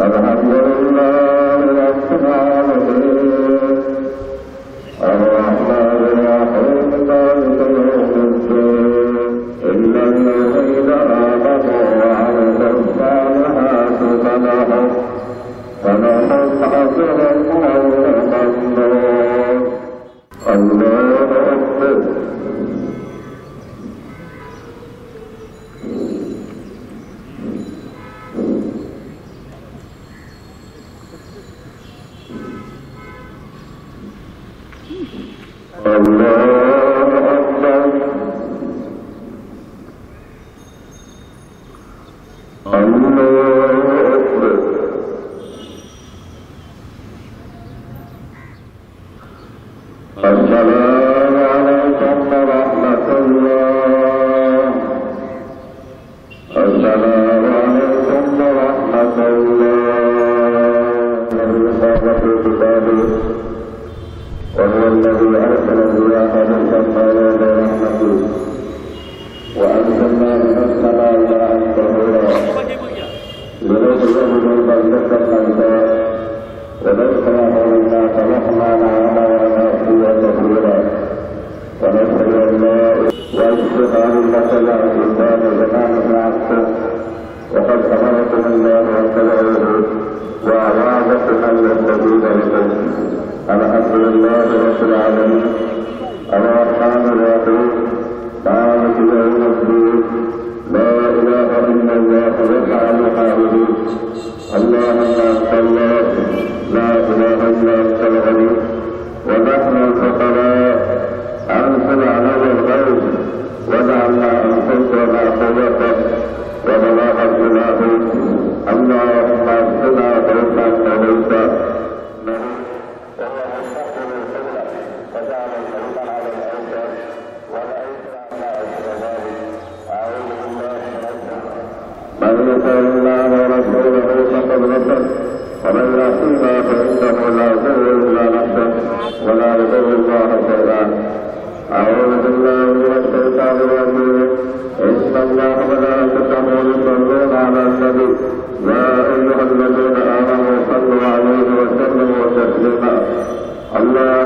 Amen.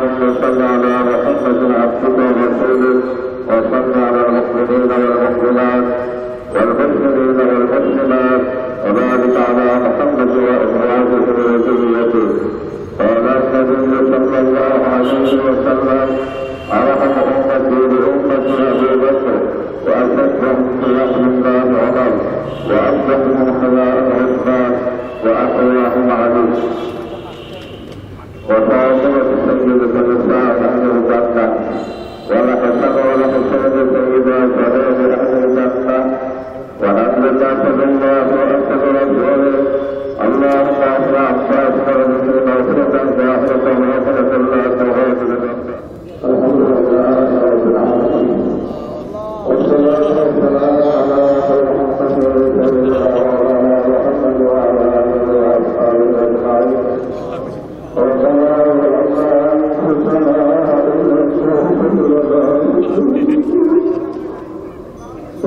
اللهم صل على محمد عبدك ورسولك وصل على المؤمنين والمؤمنات والمسلمين والمسلمات وبارك على محمد وازواجه وذريته قال النبي صلى الله عليه وسلم أرحم أمتي بأمة أبي بكر واشدهم خلاف الله عمر واشدهم خلاف عثمان وأقواهم علي. وصلى الله وسلم على سيدنا محمد وعلى اله وصحبه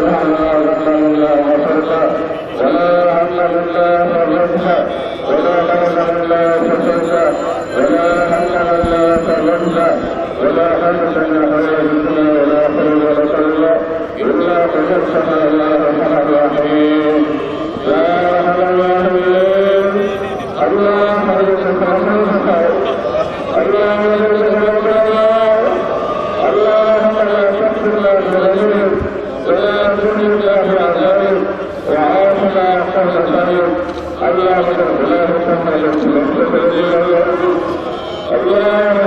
Lord. وعافنا احسن خلق اللهم اغفر لنا محمد الذي لا يعود اللهم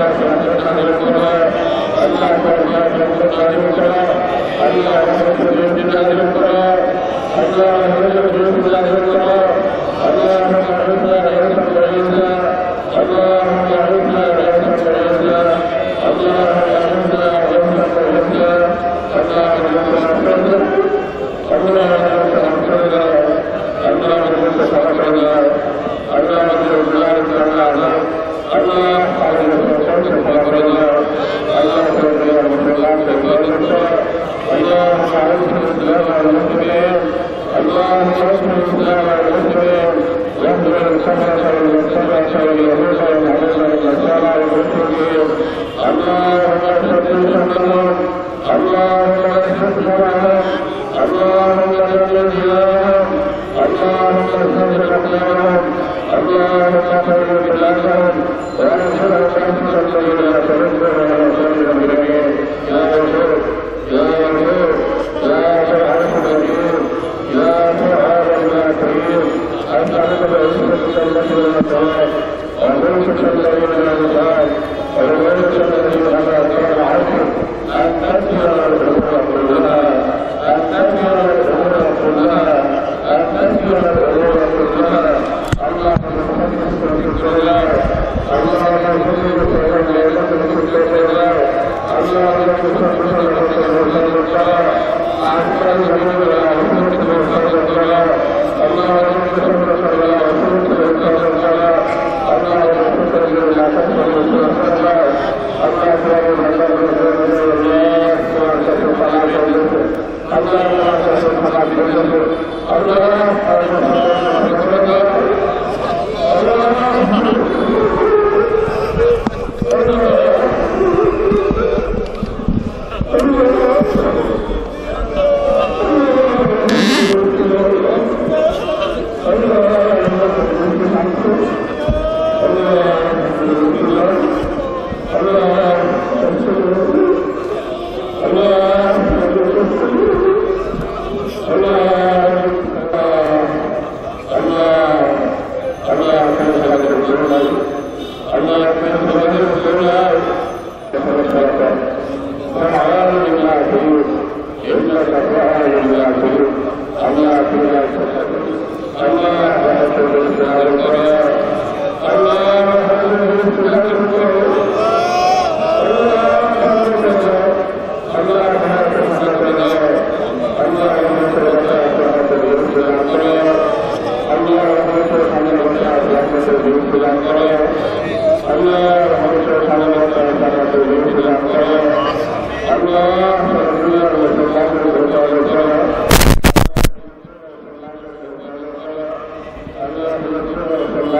اللہ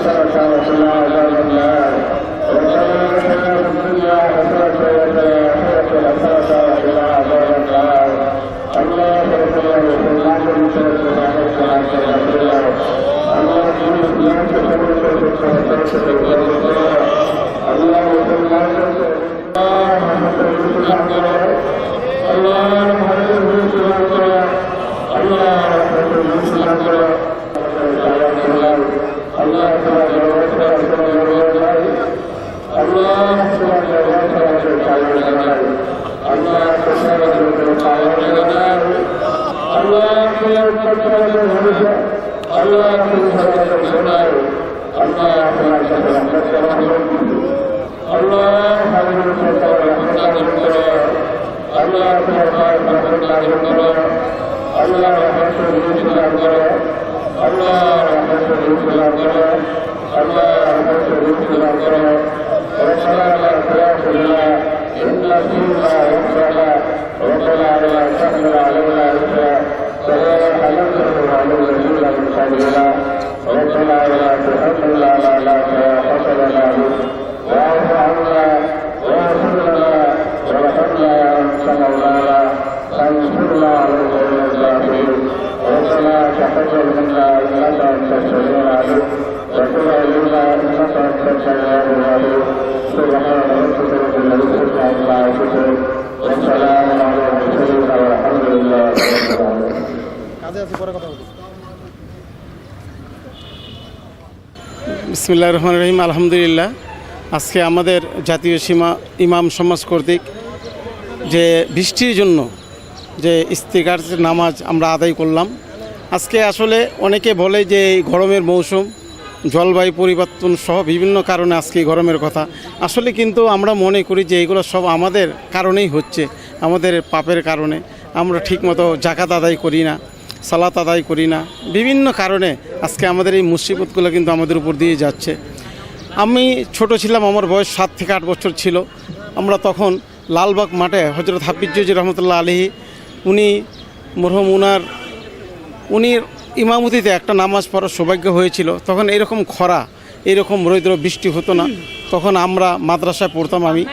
sallallahu Allah فتح فاسد فتح বিসমিল্লাহ রহমান রহিম, আলহামদুলিল্লাহ। আজকে আমাদের জাতীয় সীমা ইমাম সমাজ কর্তৃক যে বৃষ্টির জন্য যে ইস্তিকার নামাজ আমরা আদায় করলাম, আজকে আসলে অনেকে বলে যে এই গরমের মৌসুম, জলবায়ু পরিবর্তন সহ বিভিন্ন কারণে আজকে গরমের কথা। আসলে কিন্তু আমরা মনে করি যে এগুলো সব আমাদের কারণেই হচ্ছে, আমাদের পাপের কারণে। আমরা ঠিকমতো জাকাত আদায় করি না, সালাত আদায় করি না। বিভিন্ন কারণে আজকে আমাদের এই মুসিবতগুলো কিন্তু আমাদের উপর দিয়ে যাচ্ছে। আমি ছোট ছিলাম, আমার বয়স সাত থেকে আট বছর ছিল। আমরা তখন লালবাগ মাঠে হজরত হাফিজুজি রহমতুল্লাহ আলহি উনি মরহম উনার, উনি ইমামতিতে একটা নামাজ পড়ার সৌভাগ্য হয়েছিল। তখন এরকম খরা, এরকম রৌদ্র, বৃষ্টি হতো না। তখন আমরা মাদ্রাসায় পড়তাম আমি,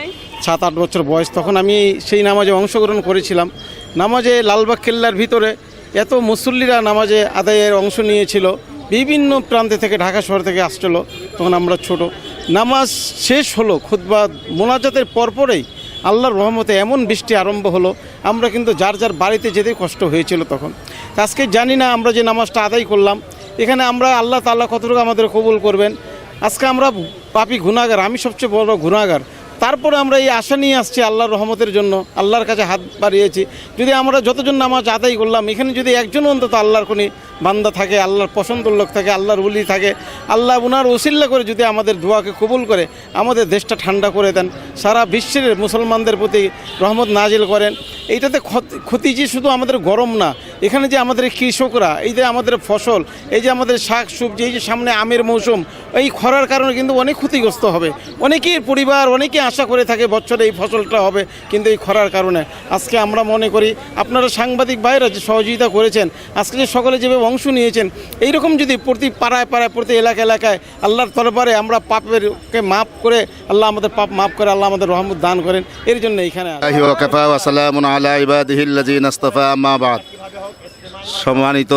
সাত আট বছর বয়স। তখন আমি সেই নামাজে অংশগ্রহণ করেছিলাম। নামাজে লালবাগ কেল্লার ভিতরে এত মুসল্লিরা নামাজে আদায়ের অংশ নিয়েছিল। বিভিন্ন প্রান্তে থেকে, ঢাকা শহর থেকে আসছিল তখন আমরা ছোট। নামাজ শেষ হলো খুদ্া মোনাজাতের পরপরেই আল্লাহর রহমতে এমন বৃষ্টি আরম্ভ হলো। আমরা কিন্তু যার যার বাড়িতে যেতে কষ্ট হয়েছিল তখন। আজকে জানি না আমরা যে নামাজটা আদায় করলাম। এখানে আমরা আল্লাহ তাল্লাহ কতটুকু আমাদের কবুল করবেন। আজকে আমরা পাপি গুণাগার আমি সবচেয়ে বড় গুণাগার তারপরে আমরা এই আশা নিয়ে আসছি আল্লাহর রহমতের জন্য, আল্লাহর কাছে হাত বাড়িয়েছি। যদি আমরা যতজন নামাজ আদায় করলাম, এখানে যদি একজন অন্তত আল্লাহর কোনো বান্দা থাকে, আল্লাহর পছন্দ লোক থাকে, আল্লাহর উলি থাকে, আল্লাহ উনার ওসিল্লা করে যদি আমাদের দোয়াকে কবুল করে, আমাদের দেশটা ঠান্ডা করে দেন, সারা বিশ্বের মুসলমানদের প্রতি রহমত নাজিল করেন। এইটাতে ক্ষত- যে শুধু আমাদের গরম না, এখানে যে আমাদের কৃষকরা, এই যে আমাদের ফসল, এই যে আমাদের শাক সবজি, এই যে সামনে আমের মৌসুম, এই খরার কারণে কিন্তু অনেক ক্ষতিগ্রস্ত হবে। অনেকের পরিবার অনেকে আশা করে থাকে বছরে এই ফসলটা হবে, কিন্তু এই খরার কারণে। আজকে আমরা মনে করি, আপনারা সাংবাদিক ভাইরা যে সহযোগিতা করেছেন, আজকে যে সকলে যেভাবে অংশ নিয়েছেন, এইরকম যদি প্রতি পাড়ায় পাড়ায়, প্রতি এলাকা এলাকায় আল্লাহর তরবারে আমরা পাপেরকে মাফ করে, আল্লাহ আমাদের পাপ মাফ করে, আল্লাহ আমাদের রহমত দান করেন, এর জন্য এইখানে সম্মানিত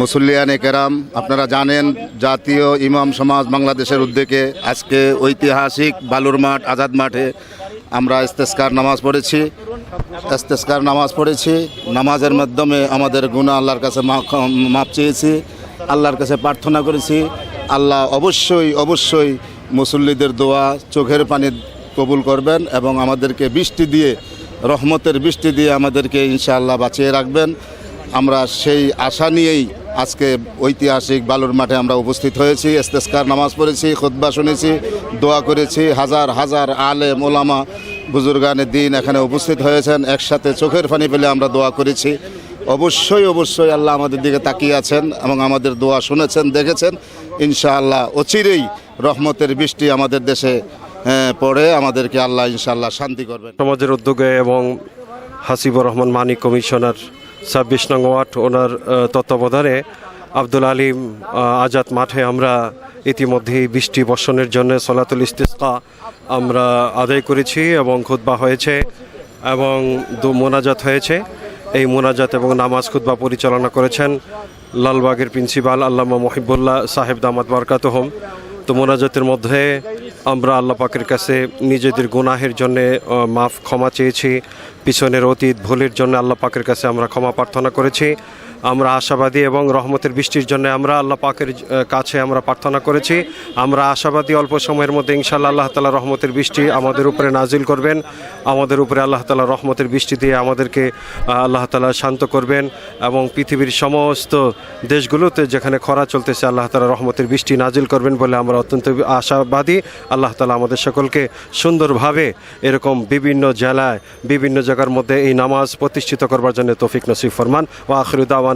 মুসল্লিয়ানে কেরাম, আপনারা জানেন জাতীয় ইমাম সমাজ বাংলাদেশের উদ্যোগে আজকে ঐতিহাসিক বালুর মাঠ, আজাদ মাঠে আমরা ইস্তেস্কার নামাজ পড়েছি। ইস্তেস্কার নামাজ পড়েছি। নামাজের মাধ্যমে আমাদের গুণা আল্লাহর কাছে মাপ চেয়েছি, আল্লাহর কাছে প্রার্থনা করেছি। আল্লাহ অবশ্যই অবশ্যই মুসল্লিদের দোয়া চোখের পানি কবুল করবেন এবং আমাদেরকে বৃষ্টি দিয়ে রহমতের বৃষ্টি দিয়ে আমাদেরকে ইনশাআল্লাহ বাঁচিয়ে রাখবেন। আমরা সেই আশা নিয়েই আজকে ঐতিহাসিক বালুর মাঠে আমরা উপস্থিত হয়েছি ইস্তেস্কার নামাজ পড়েছি, খুতবা শুনেছি, দোয়া করেছি। হাজার হাজার আলে মোলামা বুজুর্গানের দিন এখানে উপস্থিত হয়েছেন। একসাথে চোখের পানি পেলে আমরা দোয়া করেছি। অবশ্যই অবশ্যই আল্লাহ আমাদের দিকে তাকিয়ে আছেন এবং আমাদের দোয়া শুনেছেন, দেখেছেন। ইনশাআল্লাহ অচিরেই রহমতের বৃষ্টি আমাদের দেশে হ্যাঁ, পড়ে আমাদেরকে আল্লাহ ইনশাল্লাহ শান্তি করবেন। সমাজের উদ্যোগে এবং হাসিবুর রহমান মানিক কমিশনার ছাব্বিশ নং ওয়ার্ড ওনার তত্ত্বাবধানে আব্দুল আলিম আজাদ মাঠে আমরা ইতিমধ্যেই বৃষ্টি বর্ষণের জন্য সলাতুল ইস্তিসকা আমরা আদায় করেছি এবং খুতবা হয়েছে এবং দু মোনাজাত হয়েছে। এই মোনাজাত এবং নামাজ খুতবা পরিচালনা করেছেন লালবাগের প্রিন্সিপাল আল্লামা মহিবুল্লাহ সাহেব দামাত বারকাতহম। তো মোনাজাতের মধ্যে আমরা আল্লাহ পাকের কাছে নিজেদের গুনাহের জন্য মাফ ক্ষমা চেয়েছি। পিছনের অতীত ভুলের জন্য আল্লাহ পাকের কাছে আমরা ক্ষমা প্রার্থনা করেছি। আমরা আশাবাদী এবং রহমতের বৃষ্টির জন্য আমরা আল্লাহ পাকের কাছে আমরা প্রার্থনা করেছি। আমরা আশাবাদী অল্প সময়ের মধ্যে ইনশাল্লাহ আল্লাহ তালা রহমতের বৃষ্টি আমাদের উপরে নাজিল করবেন। আমাদের উপরে আল্লাহ তালা রহমতের বৃষ্টি দিয়ে আমাদেরকে আল্লাহ তালা শান্ত করবেন এবং পৃথিবীর সমস্ত দেশগুলোতে যেখানে খরা চলতেছে আল্লাহ তালা রহমতের বৃষ্টি নাজিল করবেন বলে আমরা অত্যন্ত আশাবাদী। আল্লাহ তালা আমাদের সকলকে সুন্দরভাবে এরকম বিভিন্ন জেলায়, বিভিন্ন জায়গার মধ্যে এই নামাজ প্রতিষ্ঠিত করবার জন্য তৌফিক নসিব ফরমান। ও আখরুদ্দাওয়ান